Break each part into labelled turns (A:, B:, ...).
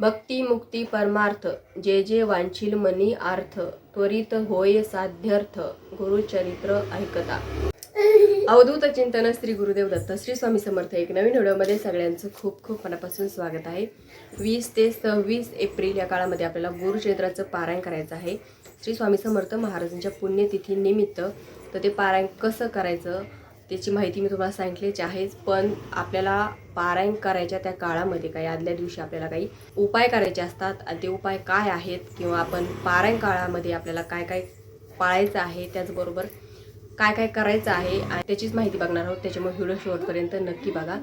A: भक्ती मुक्ती परमार्थ जे जे वांछील मनी आर्थ त्वरित होय साध्यर्थ गुरुचरित्र ऐकता. अवधूत चिंतन श्री गुरुदेव दत्त श्री स्वामी समर्थ एक नवीन व्हिडिओमध्ये सगळ्यांचं खूप खूप मनापासून स्वागत आहे. वीस ते सव्वीस एप्रिल या काळामध्ये आपल्याला गुरुचरित्राचं पारायण करायचं आहे. श्री स्वामी समर्थ महाराजांच्या पुण्यतिथीनिमित्त तर ते पारायण कसं करायचं? त्याची माहिती मी तुम्हाला सांगितलीच आहेच. पण आपल्याला पारायण करायच्या त्या काळामध्ये काही आदल्या दिवशी आपल्याला काही उपाय करायचे असतात. आणि ते उपाय काय आहेत? किंवा आपण पारायण काळामध्ये आपल्याला काय काय पाळायचं आहे? त्याचबरोबर काय काय करायचं आहे? आणि त्याचीच माहिती बघणार आहोत. त्याच्यामुळे व्हिडिओ शेवटपर्यंत नक्की बघा.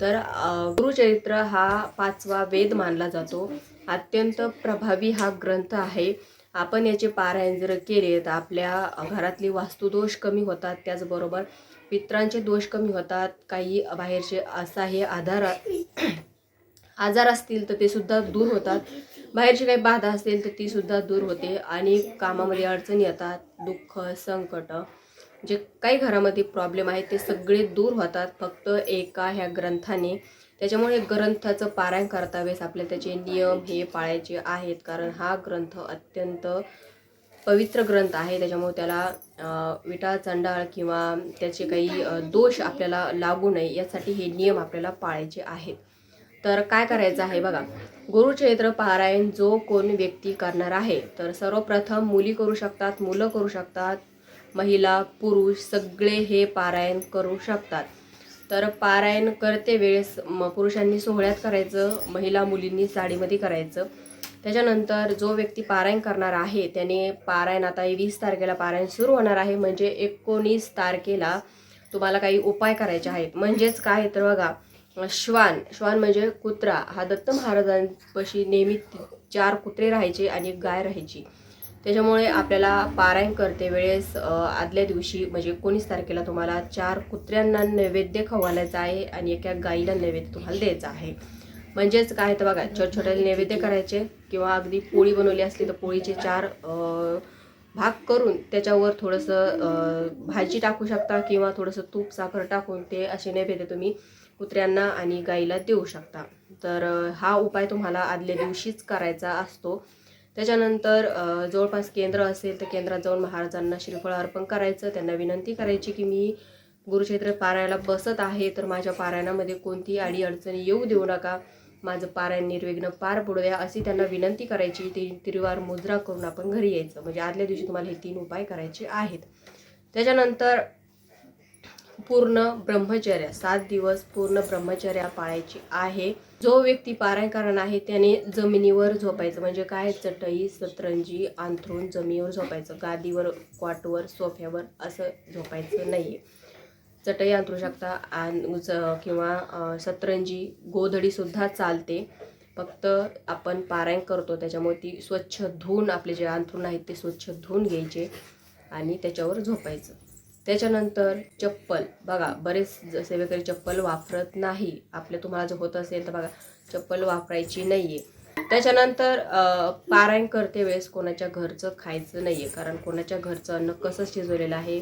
A: तर गुरुचरित्र हा पाचवा वेद मानला जातो. अत्यंत प्रभावी हा ग्रंथ आहे. आपण याचे पारायण जर केले तर आपल्या घरातली वास्तुदोष कमी होतात. त्याचबरोबर पित्रांचे दोष कमी होतात काही बाहेरचे असा हे आधार आजार असतील तर ते सुद्धा दूर होतात. बाहेरची काही बाधा असेल तर ती सुद्धा दूर होते आणि कामामध्ये अडचणी येतात दुःख संकट जे काही घरामध्ये प्रॉब्लेम आहेत ते सगळे दूर होतात. फक्त एका ह्या ग्रंथाने त्याच्यामुळे ग्रंथाचं पारायण करता वेळेस आपल्याला त्याचे नियम हे पाळायचे आहेत. कारण हा ग्रंथ अत्यंत पवित्र ग्रंथ आहे त्याच्यामुळे त्याला विटा विटाळ चंडाळ किंवा त्याचे काही दोष आपल्याला लागू नये यासाठी हे नियम आपल्याला पाळायचे आहेत. तर काय करायचं आहे बघा गुरुचरित्र पारायण जो कोण व्यक्ती करणार आहे तर सर्वप्रथम मुली करू शकतात मुलं करू शकतात महिला पुरुष सगळे हे पारायण करू शकतात. तर पारायण करते वेळेस म पुरुषांनी सोहळ्यात करायचं महिला मुलींनी साडीमध्ये करायचं. त्याच्यानंतर जो व्यक्ती पारायण करणार आहे त्याने पारायण आता वीस तारखेला पारायण सुरू होणार आहे. म्हणजे एकोणीस तारखेला तुम्हाला काही उपाय करायचे आहेत. म्हणजेच काय तर बघा श्वान श्वान म्हणजे कुत्रा. हा दत्त महाराजांपाशी नेहमी चार कुत्रे राहायचे आणि एक गाय राहायची. त्याच्यामुळे आपल्याला पारायण करते वेळेस आदल्या दिवशी म्हणजे एकोणीस तारखेला तुम्हाला चार कुत्र्यांना नैवेद्य खवायचा आहे आणि एका गाईला नैवेद्य तुम्हाला द्यायचा आहे. म्हणजेच काय तर बघा छोट छोटे नैवेद्य करायचे किंवा अगदी पोळी बनवली असली तर पोळीचे चार भाग करून त्याच्यावर थोडंसं भाजी टाकू शकता किंवा थोडंसं तूप साखर टाकून ते असे नैवेद्य तुम्ही कुत्र्यांना आणि गाईला देऊ शकता. तर हा उपाय तुम्हाला आदल्या दिवशीच करायचा असतो. त्याच्यानंतर जवळपास केंद्र असेल तर केंद्रात जाऊन महाराजांना श्रीफळ अर्पण करायचं. त्यांना विनंती करायची की मी गुरुक्षेत्र पारायणाला बसत आहे तर माझ्या पारायणामध्ये कोणतीही आडी अडचणी येऊ देऊ नका. माझं पारायण निर्विघ्न पार पडू द्या अशी त्यांना विनंती करायची. ती तिरुवार मुद्रा करून आपण घरी यायचं. म्हणजे आदल्या दिवशी तुम्हाला हे तीन उपाय करायचे आहेत. त्याच्यानंतर पूर्ण ब्रह्मचर्य सात दिवस पूर्ण ब्रह्मचर्या पाळायची आहे. जो व्यक्ती पारायण करणार आहे त्याने जमिनीवर झोपायचं. म्हणजे काय? चटई सतरंजी अंथरून जमिनीवर झोपायचं. गादीवर क्वाटवर सोफ्यावर असं झोपायचं नाही चटई अंथरू शकता. आणि किंवा सतरंजी गोधडीसुद्धा चालते. फक्त आपण पारायण करतो. त्याच्यामुळे ती स्वच्छ धुवून आपले जे अंथरूण आहेत ते स्वच्छ धुवून घ्यायचे आणि त्याच्यावर झोपायचं. त्याच्यानंतर चप्पल. बघा बरेच जसे वगैरे चप्पल वापरत नाही. आपल्या तुम्हाला जर होत असेल तर बघा चप्पल वापरायची नाही आहे त्याच्यानंतर पारायण करते वेळेस कोणाच्या घरचं खायचं नाही आहे कारण कोणाच्या घरचं अन्न कसं शिजवलेलं आहे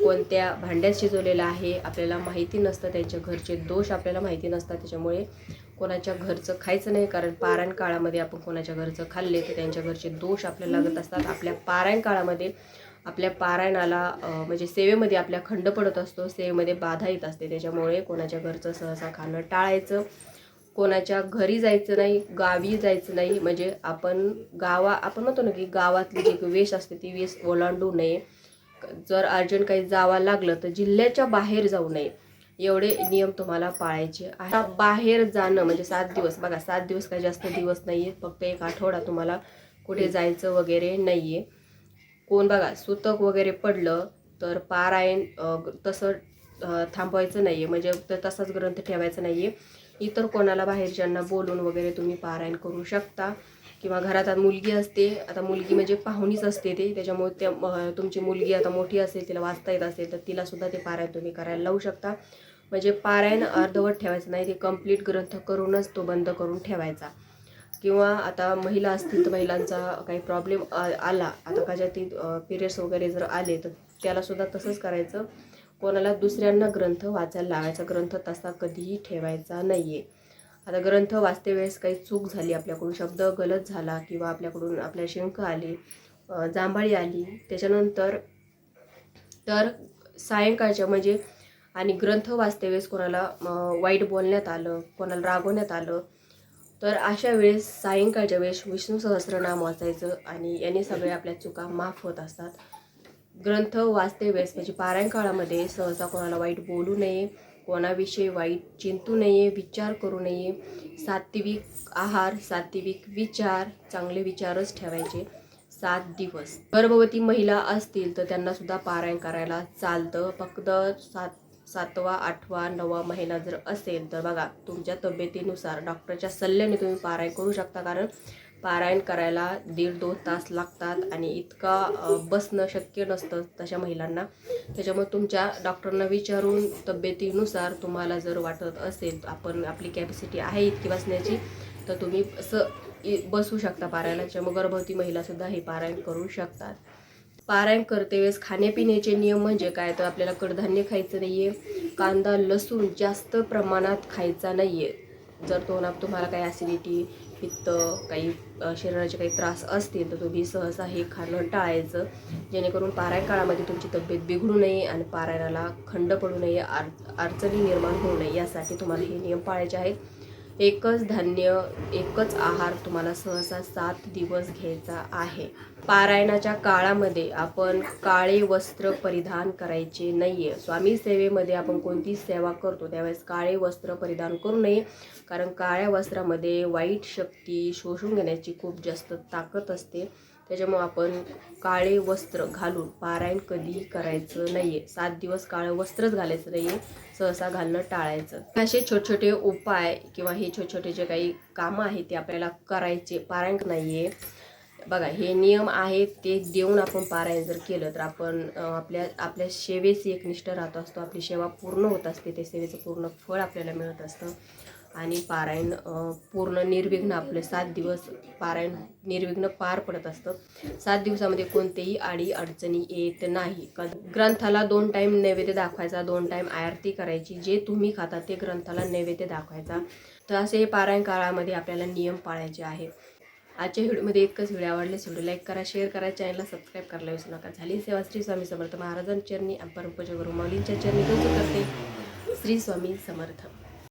A: कोणत्या भांड्यात शिजवलेलं आहे आपल्याला माहिती नसतं. त्यांच्या घरचे दोष आपल्याला माहिती नसतात. त्याच्यामुळे कोणाच्या घरचं खायचं नाही. कारण पारायण काळामध्ये आपण कोणाच्या घरचं खाल्ले तर त्यांच्या घरचे दोष आपल्याला लागत असतात. आपल्या पारायण काळामध्ये आपल्या पारायणाला म्हणजे सेवेमध्ये आपल्या खंड पडत असतो. सेवेमध्ये बाधा येत असते. त्याच्यामुळे कोणाच्या घरचं सहसा खाणं टाळायचं. कोणाच्या घरी जायचं नाही गावी जायचं नाही म्हणजे आपण गावा आपण म्हणतो ना की गावातली जी वेश असते ती वेश ओलांडू नये. जर अर्जंट काही जावं लागलं तर जिल्ह्याच्या बाहेर जाऊ नये. एवढे नियम तुम्हाला पाळायचे आता बाहेर जाणं म्हणजे सात दिवस बघा सात दिवस काही जास्त दिवस नाही आहेत फक्त एक आठवडा तुम्हाला कुठे जायचं वगैरे नाही आहे कोण बघा सुतक वगैरे पडलं तर पारायण तसं थांबवायचं नाही आहे म्हणजे तसाच ग्रंथ ठेवायचा नाही आहे इतर कोणाला बाहेरच्यांना बोलून वगैरे तुम्ही पारायण करू शकता. किंवा घरात आता मुलगी असते आता मुलगी म्हणजे पाहुणीच असते ते. त्याच्यामुळे त्या तुमची मुलगी आता मोठी असेल तिला वाचता येत असेल तर तिलासुद्धा ते पारायण तुम्ही करायला लावू शकता. म्हणजे पारायण अर्धवट ठेवायचं नाही ते कंप्लीट ग्रंथ करूनच तो बंद करून ठेवायचा. किंवा आता महिला असतील तर महिलांचा काही प्रॉब्लेम आला. आता कशातील पिरियड्स वगैरे जर आले तर त्यालासुद्धा तसंच करायचं. कोणाला दुसऱ्यांना ग्रंथ वाचायला लावायचा ग्रंथ तसा कधीही ठेवायचा नाही आहे आता ग्रंथ वाचते वेळेस काही चूक झाली आपल्याकडून शब्द गलत झाला किंवा आपल्याकडून आपल्या शिंक आली जांभळी आली त्याच्यानंतर तर सायंकाळच्या म्हणजे आणि ग्रंथ वाचते वेळेस कोणाला वाईट बोलण्यात आलं कोणाला रागवण्यात आलं तर अशा वेळेस सायंकाळच्या वेळेस विष्णू सहस्रनाम वाचायचं आणि याने सगळ्या आपल्या चुका माफ होत असतात. ग्रंथ वाचते वेळेस म्हणजे पारायण काळामध्ये सहसा कोणाला वाईट बोलू नये कोणाविषयी वाईट चिंतू नये विचार करू नये. सात्विक आहार सात्विक विचार चांगले विचारच ठेवायचे. सात दिवस. गर्भवती महिला असतील तर त्यांना सुद्धा पारायण करायला चालतं. फक्त सात सातवा आठवा नववा महिना जर असेल तर बघा तुमच्या तब्येतीनुसार डॉक्टरच्या सल्ल्याने तुम्ही पारायण करू शकता. कारण पारायण करायला दीड दोन तास लागतात आणि इतका बसणं शक्य नसतं तशा महिलांना. त्याच्यामुळे तुमच्या डॉक्टरना विचारून तब्येतीनुसार तुम्हाला जर वाटत असेल आपण आपली कॅपॅसिटी आहे इतकी बसण्याची तर तुम्ही असं इ- बसू शकता पारायणाच्या. त्याच्यामुळे गर्भवती महिलासुद्धा हे पारायण करू शकतात. पारायण करते वेळेस खाण्यापिण्याचे नियम म्हणजे काय? तर आपल्याला कडधान्य खायचं नाही आहे कांदा लसूण जास्त प्रमाणात खायचा नाही आहे जर तो तुम्हाला काही ॲसिडिटी पित्त काही शरीराचे काही त्रास असतील तर तुम्ही सहसा हे खाणं टाळायचं. जेणेकरून पारायण काळामध्ये तुमची तब्येत बिघडू नये आणि पारायणाला खंड पडू नये आर अडचणी निर्माण होऊ नये यासाठी तुम्हाला हे नियम पाळायचे आहेत. एकच धान्य एकच आहार तुम्हाला सहसा सात दिवस घ्यायचा आहे. पारायणाच्या काळामध्ये आपण काळे वस्त्र परिधान करायचे नाही आहे स्वामी सेवेमध्ये आपण कोणती सेवा करतो त्यावेळेस काळे वस्त्र परिधान करू नये. कारण काळ्या वस्त्रामध्ये वाईट शक्ती शोषून घेण्याची खूप जास्त ताकद असते. त्याच्यामुळं आपण काळे वस्त्र घालून पारायण कधीही करायचं नाहीये. सात दिवस काळं वस्त्रच घालायचं नाहीये. सहसा घालणं टाळायचं. असे छोटे छोटे उपाय किंवा हे छोटे छोटे जे काही कामं आहेत ते आपल्याला करायचे पारायण नाहीये. बघा हे नियम आहेत ते देऊन आपण पारायण जर केलं तर आपण आपल्या आपल्या सेवेशी एकनिष्ठ राहत असतो. आपली सेवा पूर्ण होत असते. ते सेवेचं पूर्ण फळ आपल्याला मिळत असतं. आणि पारायण पूर्ण निर्विघ्न आपले सात दिवस पारायण निर्विघ्न पार पडत असतं. सात दिवसामध्ये कोणतेही आडी अडचणी येत नाही. ग्रंथाला दोन टाईम नैवेद्य दाखवायचा दोन टाईम आरती करायची जे तुम्ही खाता ते ग्रंथाला नैवेद्य दाखवायचा. तर असे हे पारायण काळामध्ये आपल्याला नियम पाळायचे आहे आजच्या व्हिडिओमध्ये इतकंच. व्हिडिओ आवडल्यास व्हिडिओ लाईक करा शेअर करा चॅनलला सबस्क्राईब करायला विसरू नका. झाली सेवा श्री स्वामी समर्थ महाराजांच्या चरणी आणि परमपूज्य गुरु चरणी. करते श्री स्वामी समर्थ.